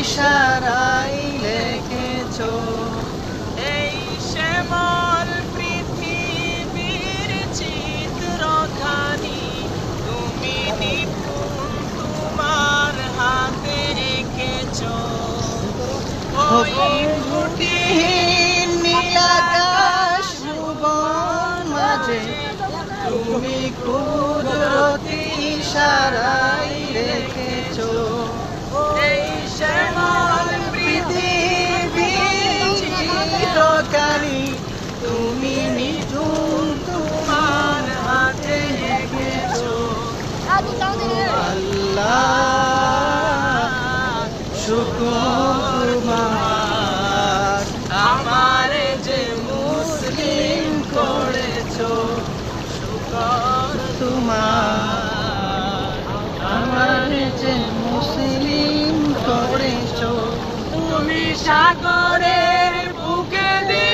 ইশারাই লেখেছো এই শ্যামল পৃথিবীর চিত্রখানি, তুমি নিপুণ তোমার হাতে এঁকেছো ওই খুঁটিহীন নীলাকাশ মাঝে, তুমি কুদরতি ইশারাই শুকর তোমার আমারে যে মুসলিম করেছ, শুকর তোমার। যে মুসলিম করেছ, তুমি সাগরের বুকে দিলে